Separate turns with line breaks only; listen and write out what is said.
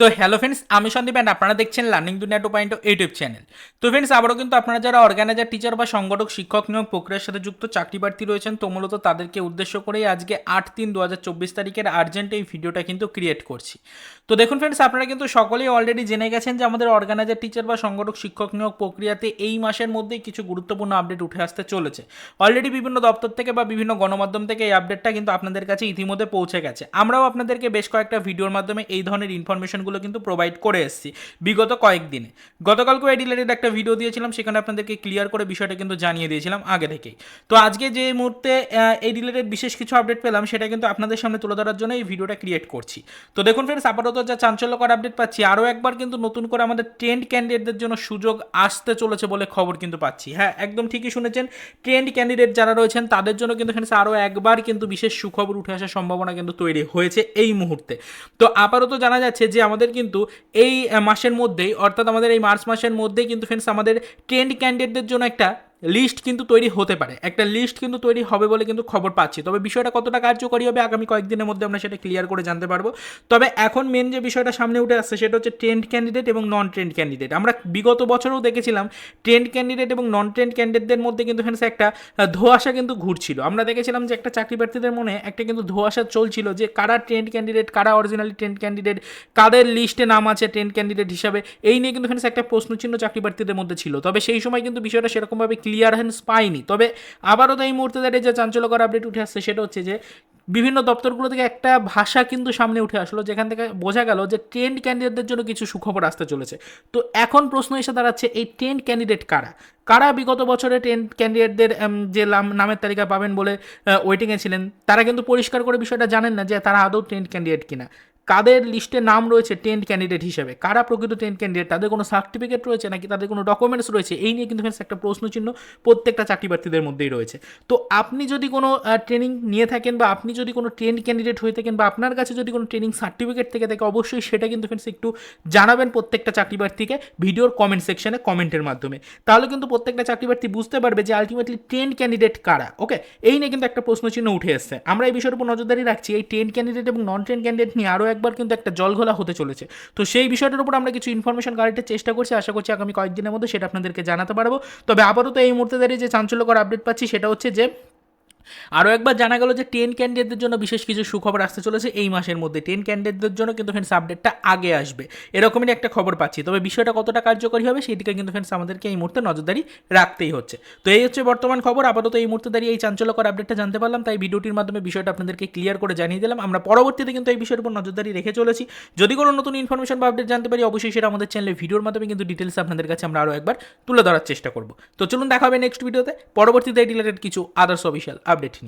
তো hello friends আমি Sandeep and আপনারা দেখছেন learning Duniya two point YouTube channel তো ফ্রেন্ডস আবারও কিন্তু আপনারা যারা অর্গানাইজার টিচার বা সংগঠক, শিক্ষক নিয়োগ প্রক্রিয়ার সাথে যুক্ত, চাকরি প্রার্থী রয়েছেন, তো মূলত তাদেরকে উদ্দেশ্য করেই আজকে আট তিন দু হাজার চব্বিশ তারিখের আর্জেন্ট এই ভিডিওটা কিন্তু ক্রিয়েট করছি। তো দেখুন ফ্রেন্ডস আপনারা কিন্তু সকলেই অলরেডি জেনে গেছেন যে আমাদের অর্গানাইজার টিচার বা সংগঠক, শিক্ষক নিয়োগ প্রক্রিয়াতে এই মাসের মধ্যেই কিছু গুরুত্বপূর্ণ আপডেট উঠে আসতে চলেছে। অলরেডি বিভিন্ন দপ্তর থেকে বা বিভিন্ন গণমাধ্যম থেকে এই আপডেটটা কিন্তু আপনাদের কাছে ইতিমধ্যে পৌঁছে গেছে। আমরাও আপনাদেরকে বেশ কয়েকটা ভিডিওর মাধ্যমে এই ধরনের ইনফরমেশনগুলো কিন্তু প্রোভাইড করে এসেছি। বিগত কয়েকদিনে গতকালকে এই রিলেটেড একটা ভিডিও দিয়েছিলাম, সেখানে আপনাদেরকে ক্লিয়ার করে বিষয়টা কিন্তু জানিয়ে দিয়েছিলাম আগে থেকেই। তো আজকে যে মুহূর্তে এই রিলেটেড বিশেষ কিছু আপডেট পেলাম, সেটা কিন্তু আপনাদের সামনে তুলে ধরার জন্য এই ভিডিওটা ক্রিয়েট করছি। তো দেখুন ফ্রেন্ডস আপাতত যা চাঞ্চল্যকর আপডেট পাচ্ছি, আরও একবার কিন্তু নতুন করে আমাদের ট্রেন্ড ক্যান্ডিডেটদের জন্য সুযোগ আসতে চলেছে বলে খবর কিন্তু পাচ্ছি। হ্যাঁ একদম ঠিকই শুনেছেন ট্রেন্ড ক্যান্ডিডেট যারা রয়েছেন, তাদের জন্য কিন্তু ফ্রেন্ডস আরও একবার কিন্তু বিশেষ সুখবর উঠে আসার সম্ভাবনা কিন্তু তৈরি হয়েছে এই মুহূর্তে। তো আপাতত জানা যাচ্ছে যে আমাদের কিন্তু এই মাসের মধ্যেই, অর্থাৎ আমাদের এই মার্চ মাসের মধ্যেই কিন্তু ফ্রেন্ডস আমাদের ট্রেন্ড ক্যান্ডিডেটদের জন্য একটা লিস্ট কিন্তু তৈরি হতে পারে। একটা লিস্ট কিন্তু তৈরি হবে বলে কিন্তু খবর পাচ্ছি। তবে বিষয়টা কতটা কার্যকরী হবে আগামী কয়েকদিনের মধ্যে আমরা সেটা ক্লিয়ার করে জানতে পারব। তবে এখন মেন যে বিষয়টা সামনে উঠে আসছে সেটা হচ্ছে ট্রেন্ড ক্যান্ডিডেট এবং নন ট্রেন্ড ক্যান্ডিডেট আমরা বিগত বছরেও দেখেছিলাম ট্রেন্ড ক্যান্ডিডেট এবং নন ট্রেন্ড ক্যান্ডিডেটদের মধ্যে কিন্তু ফ্রেন্ডস একটা ধোঁয়াশা কিন্তু ঘুরছিল। আমরা দেখেছিলাম যে একটা চাকরি প্রার্থীদের মনে একটা কিন্তু ধোঁয়াশা চলছিল যে কারা ট্রেন্ড ক্যান্ডিডেট কারা অরিজিনালি ট্রেন্ড ক্যান্ডিডেট কাদের লিস্টে নাম আছে ট্রেন্ড ক্যান্ডিডেট হিসাবে, এই নিয়ে কিন্তু ফ্রেন্ডস একটা প্রশ্নচিহ্ন চাকরি প্রার্থীদের মধ্যে ছিল। তবে সেই সময় কিন্তু বিষয়টা সেরকমভাবে ক্লিয়ারেন্স পায়নি তবে আবারও তো এই মুহূর্তে দাঁড়িয়ে যে চাঞ্চল্যকর আপডেট উঠে আসছে, সেটা হচ্ছে যে বিভিন্ন দপ্তরগুলো থেকে একটা ভাষা কিন্তু সামনে উঠে আসলো, যেখান থেকে বোঝা গেল যে ট্রেন্ড ক্যান্ডিডেটদের জন্য কিছু সুখবর আসতে চলেছে। তো এখন প্রশ্ন এসে দাঁড়াচ্ছে, এই ট্রেন্ড ক্যান্ডিডেট কারা? কারা বিগত বছরে ট্রেন্ড ক্যান্ডিডেটদের যে নামের তালিকা পাবেন বলে ওয়েটিংয়ে ছিলেন, তারা কিন্তু পরিষ্কার করে বিষয়টা জানেন না যে তারা আদৌ ট্রেন্ড ক্যান্ডিডেট কিনা। কাদের লিস্টে নাম রয়েছে টেন্ট ক্যান্ডিডেট হিসেবে? কারা প্রকৃত টেন্ট ক্যান্ডিডেট? তাদের কোনো সার্টিফিকেট রয়েছে নাকি তাদের কোনো ডকুমেন্টস রয়েছে? এই নিয়ে কিন্তু ফ্রেন্ডস একটা প্রশ্নচিহ্ন প্রত্যেকটা চাকরি প্রার্থীদের মধ্যেই রয়েছে। তো আপনি যদি কোনো ট্রেনিং নিয়ে থাকেন বা আপনি যদি কোনো ট্রেন্ড ক্যান্ডিডেট হয়ে থাকেন বা আপনার কাছে যদি কোনো ট্রেনিং সার্টিফিকেট থেকে থাকে, অবশ্যই সেটা কিন্তু ফ্রেন্ডস একটু জানাবেন প্রত্যেকটা চাকরি প্রার্থীকে ভিডিওর কমেন্ট সেকশনে কমেন্টের মাধ্যমে। তাহলে কিন্তু প্রত্যেকটা চাকরি প্রার্থী বুঝতে পারবে যে আলটিমেটলি ট্রেন্ড ক্যান্ডিডেট কারা, ওকে? এই নিয়ে কিন্তু একটা প্রশ্নচিহ্ন উঠে এসছে। আমরা এই বিষয়ের উপর নজরদারি রাখছি। এই ট্রেন্ড ক্যান্ডিডেট এবং নন ট্রেন্ড ক্যান্ডিডেট নিয়ে আরও একবার কিন্তু একটা জলঘোলা হতে চলেছে। তো সেই বিষয়টার উপর আমরা কিছু ইনফরমেশন কালেক্টের চেষ্টা করছি, আশা করছি আগামী কয়েকদিনের মধ্যে সেটা আপনাদেরকে জানাতে পারব। তবে আপাতত এই মুহূর্তে দাঁড়িয়ে যে চাঞ্চল্যকর আপডেট পাচ্ছি সেটা হচ্ছে যে আরও একবার জানা গেল যে টেন ক্যান্ডিডেটদের জন্য বিশেষ কিছু সুখবর আসতে চলেছে এই মাসের মধ্যে। টেন ক্যান্ডিডেটদের জন্য কিন্তু ফ্রেন্ডস আপডেটটা আগে আসবে। এরকমই একটা খবর পাচ্ছি। তবে বিষয়টা কতটা কার্যকরী হবে সেই দিকে কিন্তু ফ্রেন্ডস আমাদেরকে এই মুহূর্তে নজরদারি রাখতেই হচ্ছে। তো এই হচ্ছে বর্তমান খবর। আপাতত এই মুহূর্তে দাঁড়িয়ে এই চাঞ্চল্যকর আপডেটটা জানতে পারলাম। তাই ভিডিওটির মাধ্যমে বিষয়টা আপনাদেরকে ক্লিয়ার করে জানিয়ে দিলাম। আমরা পরবর্তীতে কিন্তু এই বিষয়ের উপর নজরদারি রেখে চলেছি। যদি কোনো নতুন ইনফরমেশন বা আপডেট জানতে পারি, অবশ্যই সেটা আমাদের চ্যানেলে ভিডিওর মাধ্যমে কিন্তু ডিটেলস আপনাদের কাছে আমরা আরও একবার তুলে ধরার চেষ্টা করব। তো চলুন দেখা হবে নেক্সট ভিডিওতে পরবর্তীতে রিলেটেড কিছু আদার্স অফিসিয়াল আপডেট নিয়ে